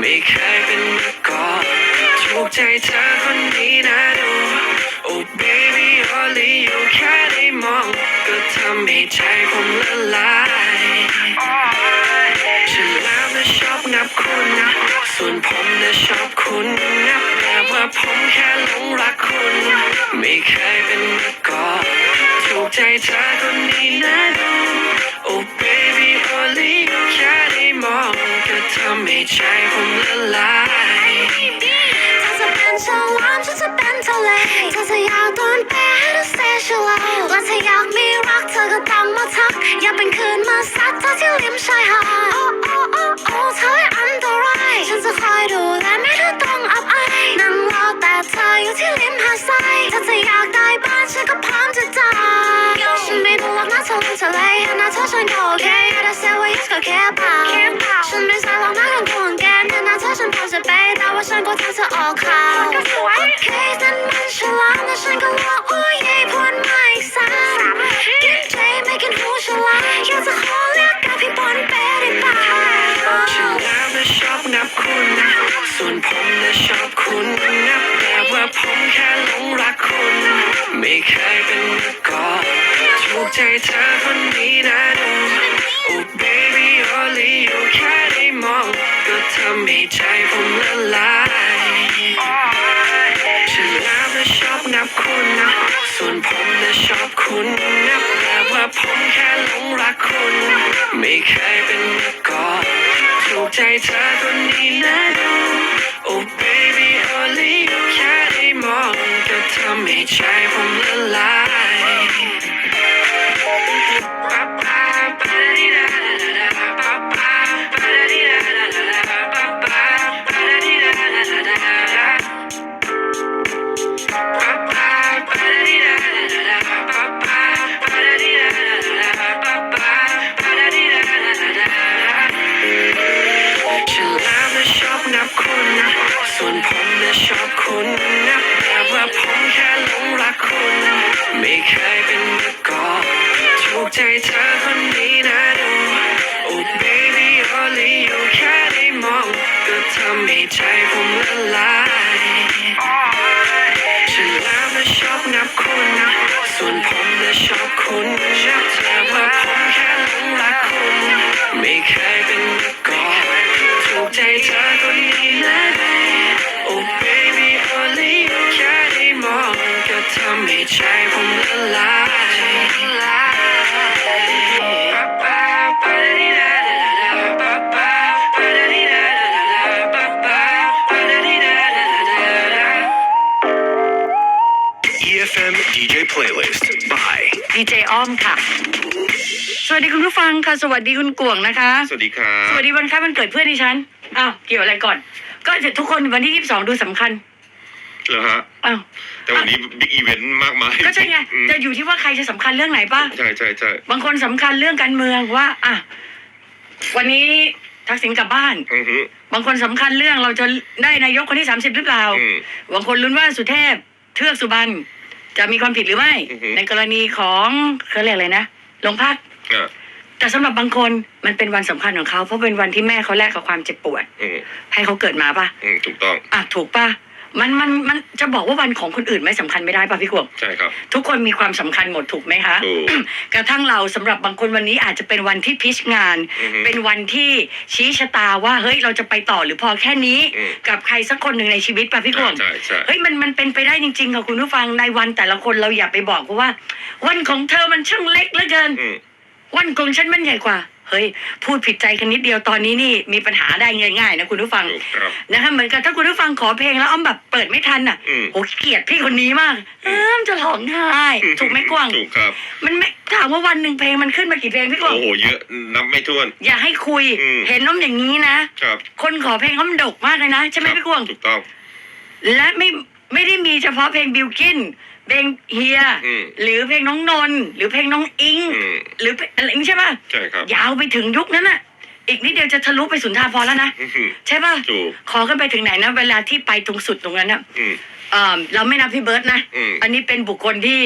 ไม่เคยเป็นมาก่อนถูกใจเธอคนนี้นะดู Oh baby only you แค่ได้มองก็ทำให้ใจผมละลายฉันแล้วนะชอบนับคุณนะส่วนผมนะชอบคุณนับแบบว่าผมแค่หลงรักคุณ ไม่เคยเป็นมาก่อนถูกใจเธอคนนี้นะดู Oh baby ทำให้ใจผมละลายเธอจะเป็นฉลามฉันจะเป็นทะเลเธอจะอยากโดนเปย์ให้เธอ stay shallow และถ้าอยากมีรักเธอก็ต้องมาทัก อย่าเป็นคืนมาซัดเธอที่ริมชายหาดโอ้โอ้โอ้โอ้เธอให้อันตรายฉันจะคอยดูแลไม่เธอต้องอับอายนั่งรอแต่เธออยู่ที่ริมหาดทรายเธอจะอยากได้บ้านฉันก็พร้อมจะจ่ายฉันไม่รู้หรอกนะเธอลงทะเลนะเธอฉันก็โอเคแต่เซลว่า yes ก็แค่เปล่าฉันไม่ นก็ทำเธอออกข่าวโอเคนั่นมันฉลามแต่ฉันก็ว่าโอ้ยพูดไม่ซ้ำกินใจไม่กินหูฉลามอยากจะขอเรียกกับพี่บอลเป้ได้ป่าฉันแล้วนะชอบนับคุณนะส่วนผมนะชอบคุณนับแบบว่าผมแค่หลงรักคุณ ไม่เคยเป็นมาก่อนถูกใจเธอคนนี้นะดู Oh baby only you แค่ได้มองก็ทำให้ใจผมละลายฉันแล้วนะชอบนับคุณนะส่วนผมนะชอบคุณนับแบบว่าผมแค่หลงรักคุณ ไม่เคยเป็นมาก่อนถูกใจเธอคนนี้นะดู Oh baby only you แค่ได้มองก็ทำให้ใจผมละลาย ช ทำให้ใจผมละลาย EFM DJ playlist by ดีเจอ้อมค่ะ สวัสดีคุณผู้ฟังค่ะ สวัสดีคุณกวงนะคะ สวัสดีครัสบวัสดีวันคล้ายวันเกิดเพื่อนดิฉัน อ้าว เกี่ยวอะไรก่อน ก็ทุกคนวันที่ 22 ดูสำคัญ เหรอฮะ อ้าวแต่วันนี้บิ๊กอีเวนต์มากมายก็ใช่ไงอืมจะอยู่ที่ว่าใครจะสำคัญเรื่องไหนป่ะ ใช่ใช่ใช่บางคนสำคัญเรื่องการเมืองว่าอะวันนี้ทักษิณกลับบ้าน อือฮึบางคนสำคัญเรื่องเราจะได้นายกคนที่30หรือเปล่า อืม บางคนลุ้นว่าสุเทพเทือกสุบรรณจะมีความผิดหรือไม่ อือฮึ ในกรณีของเขาเรียกอะไรนะโรงพัก อะแต่สำหรับบางคนมันเป็นวันสำคัญของเขาเพราะเป็นวันที่แม่เขาแลกกับความเจ็บปวด อืมให้เขาเกิดมาปะอืมถูกต้อง อะถูกปะ มันมันมันจะบอกว่าวันของคนอื่นไม่สำคัญไม่ได้ปะพี่กวง ใช่ครับ ทุกคนมีความสำคัญหมดถูกไหมคะ ถูก กระทั่งเราสำหรับบางคนวันนี้อาจจะเป็นวันที่พิชงาน อือฮึ เป็นวันที่ชี้ชะตาว่าเฮ้ยเราจะไปต่อหรือพอแค่นี้ อืม กับใครสักคนหนึ่งในชีวิตปะพี่กวง ใช่ใช่เฮ้ยมันมันเป็นไปได้จริงๆค่ะคุณผู้ฟังในวันแต่ละคนเราอย่าไปบอกเพราะว่า วันของเธอมันช่างเล็กเหลือเกิน อืม วันของฉันมันใหญ่กว่า เฮ้ย พูดผิดใจกันนิดเดียวตอนนี้นี่มีปัญหาได้ง่ายๆนะคุณผู้ฟังถูกครับ นะคะเหมือนกับถ้าคุณผู้ฟังขอเพลงแล้วอ้อมแบบเปิดไม่ทันอะอืมโอ้เกลียดพี่คนนี้มากเออมจะร้องไห้ถูกไหมกวางถูกครับ มันไม่ถามว่าวันหนึ่งเพลงมันขึ้นมากี่เพลงพี่กวางโอ้โห เยอะนับไม่ถ้วน อย่าให้คุย อืม เห็นน้องอย่างนี้นะ ครับ คนขอเพลงอ้อมดกมากเลยนะใช่ไหมครับพี่กวาง ถูกต้อง และไม่ไม่ได้มีเฉพาะเพลงบิวกิน เพลงเฮีย อืม หรือเพลงน้องนนท์หรือเพลงน้องอิง อืมหรือเพลงอะไรนี่ใช่ป่ะ ใช่ครับยาวไปถึงยุคนั้นน่ะ อีกนิดเดียวจะทะลุไปสุนทรภรณ์แล้วนะ อือฮึใช่ป่ะ ถูกขอขึ้นไปถึงไหนนะ เวลาที่ไปตรงสุดตรงนั้นน่ะอืม เอ่อเราไม่นับพี่เบิร์ตนะ อืม อันนี้เป็นบุคคลที่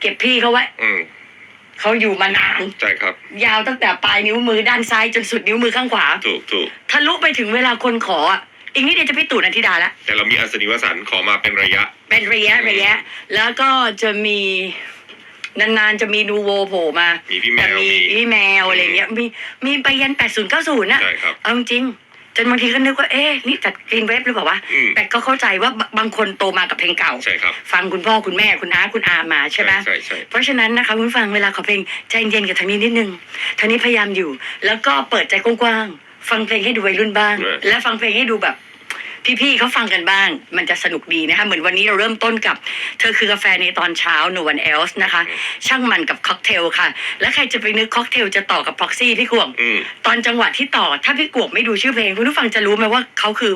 เก็บพี่เขาไว้อืมเขาอยู่มานาน ใช่ครับ ยาวตั้งแต่ปลายนิ้วมือด้านซ้ายจนสุดนิ้วมือข้างขวา ถูกถูกทะลุไปถึงเวลาคนขออะ อีกนิดเดียวจะพี่ตู่นันทิดาแล้วแต่เรามีอัศนีวสันต์ขอมาเป็นระยะ เป็นระยะระยะ แล้วก็จะมีนานๆจะมีนูโวโผล่มามีพี่แมแต่วมีมีพี่แมวอะไรเงี้ยมีมีไปยันแปดศูนย์เก้าศูนย์นะใช่ครับเอาจริงๆจนบางทีก็นึกว่าเอ๊ะนี่จัดกรีนเว็บหรือเปล่าวะอืมแต่ก็เข้าใจว่าบางคนโตมากับเพลงเก่าใช่ครับฟังคุณพ่อคุณแม่คุณอาคุณอามาใช่ไหมใช่ใช่เพราะฉะนั้นนะคะคุณฟังเวลาขอเพลงใจเย็นกับทางนี้นิดนึงทางนี้พยายามอยู่ แล้วก็เปิดใจกว้างๆ ฟังเพลงให้ดูวัยรุ่นบ้างและฟังเพลงให้ดูแบบ พี่ๆเขาฟังกันบ้าง มันจะสนุกดีนะคะ เหมือนวันนี้เราเริ่มต้นกับ เธอคือกาแฟในตอนเช้า no one else นะคะ ช่างมันกับค็อกเทลค่ะ และใครจะไปนึกค็อกเทลจะต่อกับพ็อกซี่พี่กวง อืม ตอนจังหวะที่ต่อ ถ้าพี่กวงไม่ดูชื่อเพลงคุณผู้ฟังจะรู้ไหมว่าเขาคือ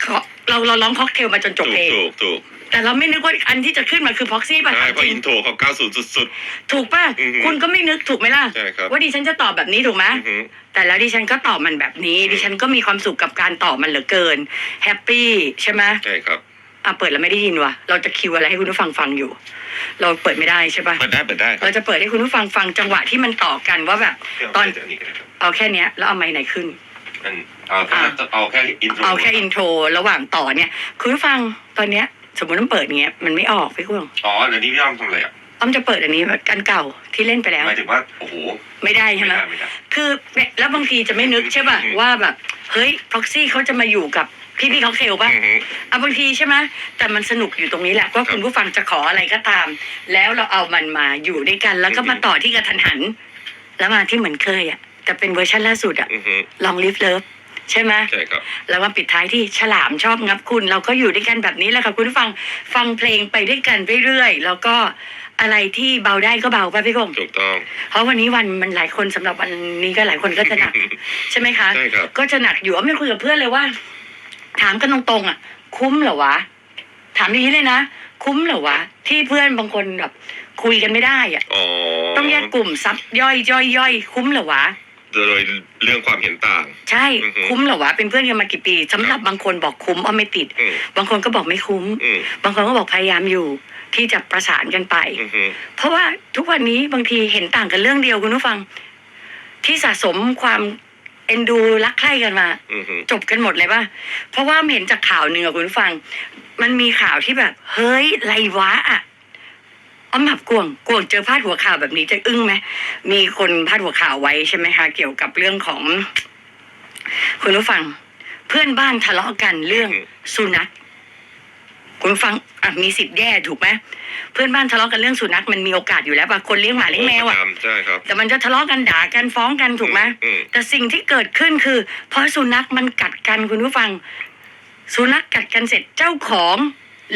เขาเราเราร้องค็อกเทลมาจนจบถูกเพลง ถูกถูก แต่เราไม่นึกว่าอันที่จะขึ้นมาคือพ็อกซี่ป่ะใช่ถามเพราะจริอิงนโทรเขา90 สุด ถูกป่ะ อือฮึคุณก็ไม่นึกถูกไหมล่ะ ใช่ครับ ว่าดิฉันจะตอบแบบนี้ถูกไหม ๆอือหือ แต่แล้วดิฉันก็ตอบมันแบบนี้ ดิฉันก็มีความสุขกับการตอบมันเหลือเกิน แฮปปี้ใช่ไหมใช่ครับ อะเปิดแล้วไม่ได้ยินว่ะ เราจะคิวอะไรให้คุณผู้ฟังฟังอยู่ เราเปิดไม่ได้ใช่ปะเปิดได้เปิดได้ครัเราบจะเปิดให้คุณผู้ฟังฟังจังหวะที่มันต่อกันว่าแบบ ตอนเาแค่นี้ก็ได้ครับเอาแค่เนี้ยแล้วเอาไม้ไหนขึ้น อันเอาแค่เอาแค่อินโทรเอาแค่อินโทรระหว่างต่อเนี่ย คุณผู้ฟังตอนเนี้ย สมมติต้องเปิดอย่างเงี้ยมันไม่ออกพี่กุ้งอ๋อเดี๋ยวนี้พี่อ้อมทำอะไรอะอ้อมจะเปิดอันนี้กันเก่าที่เล่นไปแล้วหมายถึงว่าโอ้โหไม่ได้ไม่ใช่ไหมได้ไม่ได้คือเนี่ยแล้วบางทีจะไม่นึกใช่ป่ะอืมว่าแบบเฮ้ยพ็อกซี่เขาจะมาอยู่กับพี่พี่เขาเทลป่ะอือหืออะบางทีใช่ไหมแต่มันสนุกอยู่ตรงนี้แหละว่าครับคุณผู้ฟังจะขออะไรก็ตาม แล้วเราเอามันมาอยู่ด้วยกัน แล้วก็อือฮึมาต่อที่กระทันหัน แล้วมาที่เหมือนเคยอะแต่เป็นเวอร์ชันล่าสุดอะอือหือลองลิฟเลิฟ ใช่ไหมใช่ครับแล้วมาปิดท้ายที่ฉลามชอบงับคุณ เราก็อยู่ด้วยกันแบบนี้แหละค่ะคุณผู้ฟังฟังเพลงไปด้วยกันเรื่อยๆแล้วก็อะไรที่เบาได้ก็เบาป่ะพี่กงถูกต้อง เพราะวันนี้วันมันหลายคนสำหรับวันนี้ก็หลายคนก็จะหนัก ใช่ไหมคะใช่ครับก็จะหนักอยู่อ้อมไม่คุยกับเพื่อนเลยว่า ถามกันตรงๆอะ คุ้มเหรอวะ ถามอย่างนี้เลยนะคุ้มเหรอวะ ที่เพื่อนบางคนแบบคุยกันไม่ได้อะอ๋อต้องแยกกลุ่มซับย่อยย่อยย่อยคุ้มเหรอวะ โดยเรื่องความเห็นต่าง ใช่อือฮึคุ้มเหรอวะเป็นเพื่อนกันมากี่ปีสำหรับบางคนบอกคุ้มอ้อมไม่ติด อืม บางคนก็บอกไม่คุ้ม อืมบางคนก็บอกพยายามอยู่ ที่จะประสานกันไป อือหือเพราะว่าทุกวันนี้บางทีเห็นต่างกันเรื่องเดียวคุณผู้ฟัง ที่สะสมความเอ็นดูรักใคร่กันมา อือหือจบกันหมดเลยป่ะ เพราะว่าเห็นจากข่าวหนึ่งอะคุณผู้ฟัง มันมีข่าวที่แบบ เฮ้ยไรวะอะ อ้อมแบบกวงกวงเจอพาดหัวข่าวแบบนี้จะอึ้งไหมมีคนพาดหัวข่าวไว้ใช่ไหมคะเกี่ยวกับเรื่องของคุณผู้ฟัง เพื่อนบ้านทะเลาะกันเรื่องสุนัขคุณผู้ฟังอะมีสิทธิ์แย่ถูกไหมเพื่อนบ้านทะเลาะกันเรื่องสุนัขมันมีโอกาสอยู่แล้วป่ะคนเลี้ยงหมาเลี้ยงแมวอะประจำใช่ครับแต่มันจะทะเลาะกันด่ากันฟ้องกันถูกไหมอืมแต่สิ่งที่เกิดขึ้นคือ เพราะสุนัขมันกัดกันคุณผู้ฟัง สุนัขกัดกันเสร็จเจ้าของ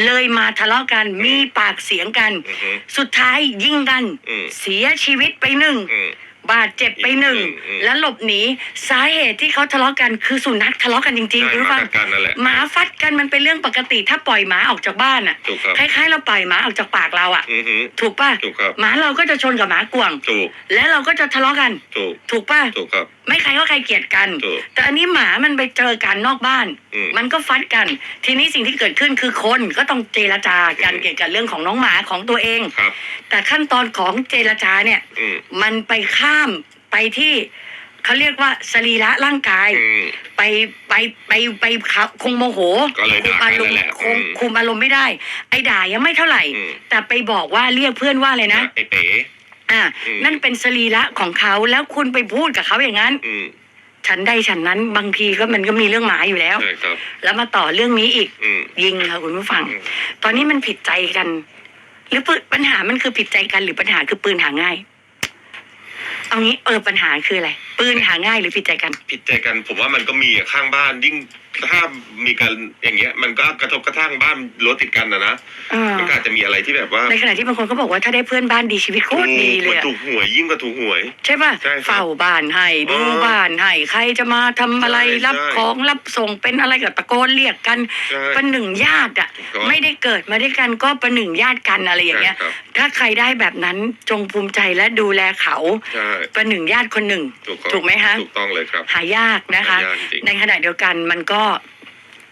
เลยมาทะเลาะกันมีปากเสียงกัน อือหือสุดท้ายยิงกัน อืม เสียชีวิตไปหนึ่ง อืม บาดเจ็บไปหนึ่ง อืมอืม แล้วหลบหนีสาเหตุที่เขาทะเลาะกันคือสุนัขทะเลาะกันจริงๆใช่คุณมาผู้ฟังกัดกันนั่นแหละ หมาฟัดกันมันเป็นเรื่องปกติถ้าปล่อยหมาออกจากบ้านอะ ถูกครับ คล้ายๆ เราปล่อยหมาออกจากปากเราอะ อือหือถูกป่ะถูกครับ หมาเราก็จะชนกับหมากวางถูก แล้วเราก็จะทะเลาะกัน ถูก ถูกป่ะ ถูกครับ ไม่ใครก็ใครเกลียดกัน ถูกแต่อันนี้หมามันไปเจอกันนอกบ้าน อืม มันก็ฟัดกัน ทีนี้สิ่งที่เกิดขึ้นคือคนก็ต้องเจรจากันอืมเกี่ยวกับเรื่องของน้องหมาของตัวเอง ครับ แต่ขั้นตอนของเจรจาเนี่ย อืมมันไปข้ามไปที่เขาเรียกว่าสรีระร่างกาย อืม ไปไปไปไปเขาคงโมโหก็เลยคุมด่าอากันรมนั่นณ์แหละคงอืมคุมอารมณ์ไม่ได้ ไอ้ด่ายังไม่เท่าไหร่ อืม แต่ไปบอกว่าเรียกเพื่อนว่าเลยนะ ไอ้เป๋ อ่า อืม นั่นเป็นสรีระของเขาแล้วคุณไปพูดกับเขาอย่างนั้น อืมฉันใดฉันนั้นบางทีก็มันก็มีเรื่องหมาอยู่แล้ว ใช่ครับ แล้วมาต่อเรื่องนี้อีก อืม ยิงค่ะคุณผู้ฟัง อืม ตอนนี้มันผิดใจกัน หรือปืนปัญหามันคือผิดใจกันหรือปัญหาคือปืนหาง่าย เอางี้เออปัญหาคืออะไร ปืนหาง่ายหรือผิดใจกัน ผิดใจกันผมว่ามันก็มีอะข้างบ้านยิ่ง ถ้ามีการอย่างเงี้ย มันก็กระทบกระทั่งบ้านรถติดกันนะนะอ่ามันก็อาจจะมีอะไรที่แบบว่าในขณะที่บางคนก็บอกว่าถ้าได้เพื่อนบ้านดีชีวิตโคตรดีเลยมันอะถูกหวยยิ่งกว่าถูกหวย ใช่ป่ะใช่ครับเฝ้าบ้านให้ดูเออบ้านให้ใครจะมาทำอะไรใช่รับใช่ของรับส่งเป็นอะไรกับตะโกนเรียกกันใช่ประหนึ่งญาติอะถูกต้องไม่ได้เกิดมาด้วยกันก็ประหนึ่งญาติกันอะไรอย่างเงี้ย ใช่ครับ ถ้าใครได้แบบนั้นจงภูมิใจและดูแลเขาใช่ประหนึ่งญาติคนหนึ่ง ถูกต้องถูกไหมคะ ถูกต้องเลยครับ หายากนะคะ หายากจริงในขณะเดียวกันมันก็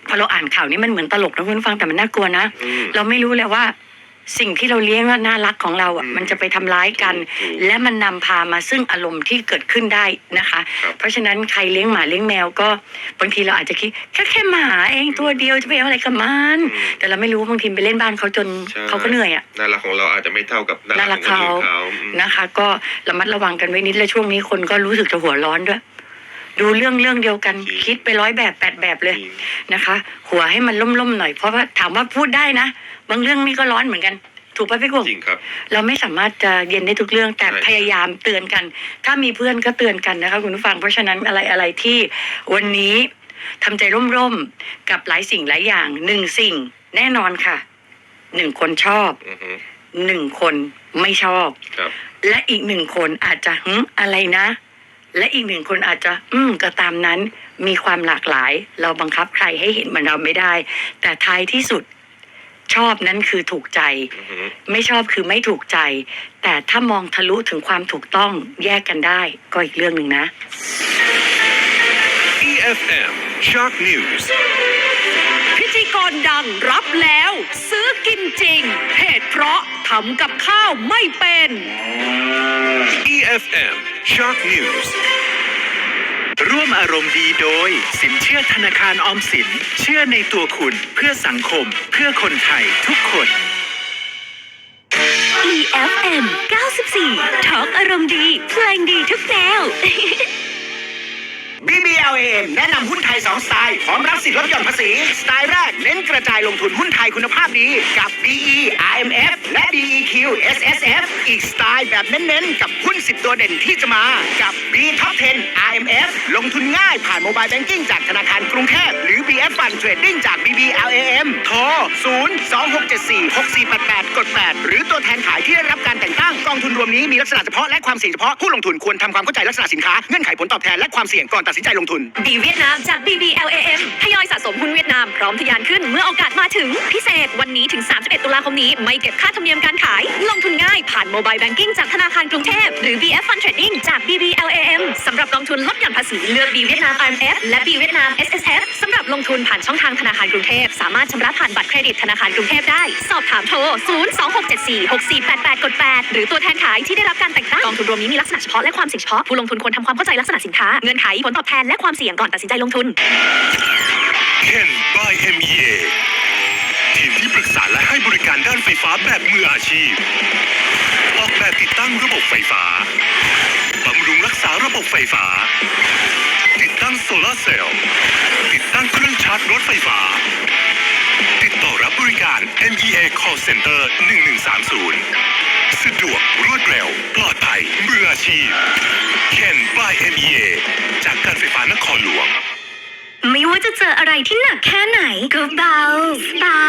พอเราอ่านข่าวนี้มันเหมือนตลกนะคุณผู้ฟังแต่มันน่ากลัวนะ อืม เราไม่รู้เลยว่า สิ่งที่เราเลี้ยงว่าน่ารักของเราอะอืมมันจะไปทำร้ายกัน ถูกและมันนำพามาซึ่งอารมณ์ที่เกิดขึ้นได้นะคะ ครับ เพราะฉะนั้นใครเลี้ยงหมาเลี้ยงแมวก็บางทีเราอาจจะคิดแค่แค่หมาเองตัวเดียวจะไปเอาอะไรกับมันอืม แต่เราไม่รู้บางทีไปเล่นบ้านเขาจนใช่ เขาก็เหนื่อยอะ น่ารักของเราอาจจะไม่เท่ากับน่าน่ารัรักกของคนเขาอื่นเขาอืม นะคะ ก็ระมัดระวังกันไว้นิดและช่วงนี้คนก็รู้สึกจะหัวร้อนด้วย ดูเรื่องเรื่องเดียวกันจริงคิดไปร้อยแบบแปดแบบเลยจริงนะคะ หัวให้มันล่มๆหน่อยเพราะว่าถามว่าพูดได้นะ บางเรื่องนี่ก็ร้อนเหมือนกัน ถูกปะพี่กุ้งจริงครับ เราไม่สามารถจะเย็นได้ทุกเรื่องแต่ใช่พยายามเตือนกัน ถ้ามีเพื่อนก็เตือนกันนะคะคุณผู้ฟังเพราะฉะนั้นอะไรอะไรที่วันนี้ทำใจร่มๆกับหลายสิ่งหลายอย่างหนึ่งสิ่งแน่นอนค่ะหนึ่งคนชอบอือฮึหนึ่งคนไม่ชอบครับและอีกหนึ่งคนอาจจะหึอะไรนะ และอีกหนึ่งคนอาจจะ อืมก็ตามนั้น มีความหลากหลาย เราบังคับใครให้เห็นเหมันเราไม่ได้ แต่ท้ายที่สุดชอบนั้นคือถูกใจอือฮึไม่ชอบคือไม่ถูกใจ แต่ถ้ามองทะลุถึงความถูกต้องแยกกันได้ ก็อีกเรื่องหนึ่งนะ EFM Shock News พิธี กรดังรับแล้ว ซื้อกินจริงเหตุเพราะทำกับข้าวไม่เป็น EFM Shock News ร่วมอารมณ์ดีโดย สินเชื่อธนาคารออมสิน เชื่อในตัวคุณเพื่อสังคม เพื่อคนไทยทุกคน EFM 94ทอล์กอารมณ์ดี เพลงดีทุกแนว BBLM แนะนำหุ้นไทย 2 สไตล์พร้อมรับสิทธิ์ลดหย่อนภาษี สไตล์แรก เน้นกระจายลงทุนหุ้นไทยคุณภาพดี กับ BE RMF และ BEQ SSF อีกสไตล์แบบเน้นๆ กับหุ้น 10 ตัวเด่นที่จะมา กับ B Top 10 RMF ลงทุนง่ายผ่านโมบายแบงกิ้งจากธนาคารกรุงเทพหรือ BF Fund Trading จาก BBLAM โทร 0 2 6 7 4 6 4 8 8 กด 8 หรือตัวแทนขายที่ได้รับการแต่งตั้งกองทุนรวมนี้มีลักษณะเฉพาะและความเสี่ยงเฉพาะผู้ลงทุนควรทำความเข้าใจลักษณะสินค้าเงื่อนไขผลตอบแทนและความเสี่ยงก่อนตัดสินใจลงทุนบีเวียดนามจาก BBLAM ทยอยสะสมหุ้นเวียดนาม พร้อมทะยานขึ้นเมื่อโอกาสมาถึงพิเศษวันนี้ถึง 31 ตุลาคมนี้ไม่เก็บค่าธรรมเนียมการขาย ลงทุนง่ายผ่านโมบายแบงกิ้งจากธนาคารกรุงเทพ หรือ BF Fund Trading จาก BBLAM สำหรับกองทุนลดหย่อนภาษีเลือก B เวียดนาม RMF และ B เวียดนาม SSF สำหรับลงทุนผ่านช่องทางธนาคารกรุงเทพ สามารถชำระผ่านบัตรเครดิตธนาคารกรุงเทพได้ สอบถามโทร 026746488กด8หรือตัวแทนขายที่ได้รับการแต่งตั้งกองทุนรวมนี้มีลักษณะเฉพาะและความเสี่ยงเฉพาะผู้ลงทุนควรทำความเข้าใจลักษณะสินค้าเงื่อนไขผลตอบแทนและความเสี่ยงก่อนตัดสินใจลงทุน Ken by MEA ทีมที่ปรึกษาและให้บริการด้านไฟฟ้าแบบมืออาชีพ ออกแบบติดตั้งระบบไฟฟ้า บำรุงรักษาระบบไฟฟ้า ติดตั้งโซลาร์เซลล์ ติดตั้งเครื่องชาร์จรถไฟฟ้า ติดต่อรับบริการ MEA Call Center 1130 สะดวกรวดเร็ว ปลอดภัยมืออาชีพ Ken by MEA จากการไฟฟ้านครหลวง ไม่ว่าจะเจออะไรที่หนักแค่ไหนก็เบาสบา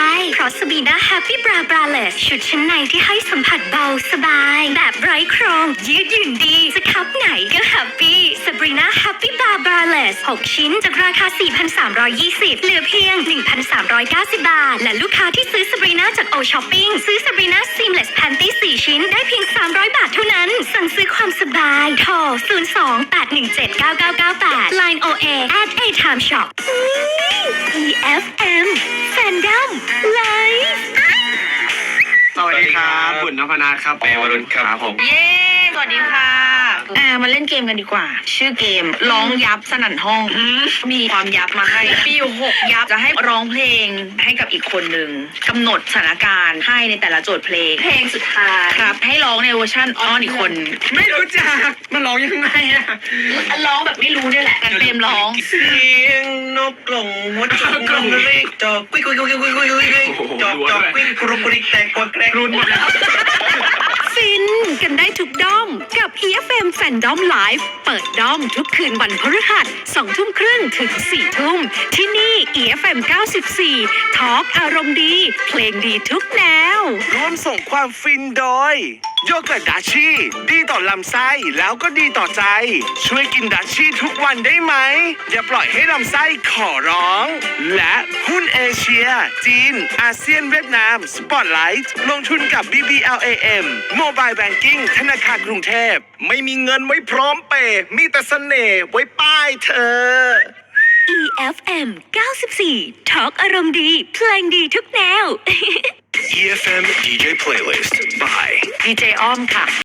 ราะสบีน่าแฮปปี้บราบราเลสชุดชั้นในที่ให้สัมผัสเบาสบาย แบบไร้โครง ยืดหยุ่นดี จะคับไหนก็แฮปปี้สบรีน่าแฮปปี้บราบราเลส6 ชิ้นจากราคา 4,320 เหลือเพียง 1,390 บาท และลูกค้าที่ซื้อสบรีน่าจากโอช้อปปิ้งซื้อสบรีน่าซีมเลสแพนตี้4ชิ้น ได้เพียง 300 บาทเท่านั้น สั่งซื้อความสบายโทร02-817-9998 Line OA at A Time Shop EFM ครับบุญนพนาถครับเมวรุณครับผม เย้ สวัสดีค่ะ อ่ามาเล่นเกมกันดีกว่า ชื่อเกมร้องยับสนั่นห้อง มีความยับมาให้มีอยู่หกยับจะให้ร้องเพลงให้กับอีกคนหนึ่งกำหนดสถานการณ์ให้ในแต่ละโจทย์เพลง เพลงสุดท้ายครับ ให้ร้องในเวอร์ชันอ้อนอีกคน ไม่รู้จักมันร้องยังไงอะร้องแบบไม่รู้เนี่ยแหละกันเปรมร้องเสียงนกกลงหัวจุกกลงเล็กจอกกุ้ยกุ้ยกุ้ยกุ้ยกุ้ยกุ้ยกุ้ยจอกจอกกุ้ยกรุบกริกแตกกวดแกรกรุนหมดแล้วฟิน กันได้ทุกด้อม กับ EFM Fandom Live เปิดด้อมทุกคืนวันพฤหัส2ทุ่มครึ่งถึง4ทุ่ม ที่นี่ EFM 94ทอล์กอารมณ์ดี เพลงดีทุกแนว ร่วมส่งความฟินโดย โยเกิร์ตดัชชี่ดีต่อลำไส้แล้วก็ดีต่อใจ ช่วยกินดัชชี่ทุกวันได้ไหม อย่าปล่อยให้ลำไส้ขอร้อง และหุ้นเอเชีย จีน อาเซียนเวียดนาม สปอตไลท์ ลงทุนกับ BBLAM Mobile Banking ธนาคารกรุงเทพ ไม่มีเงินไว้พร้อมเปย์มีแต่เสน่ห์ไว้ป้ายเธอ EFM 94 ทอล์กอารมณ์ดี เพลงดีทุกแนว EFM DJ Playlist by ดีเจอ้อมค่ะ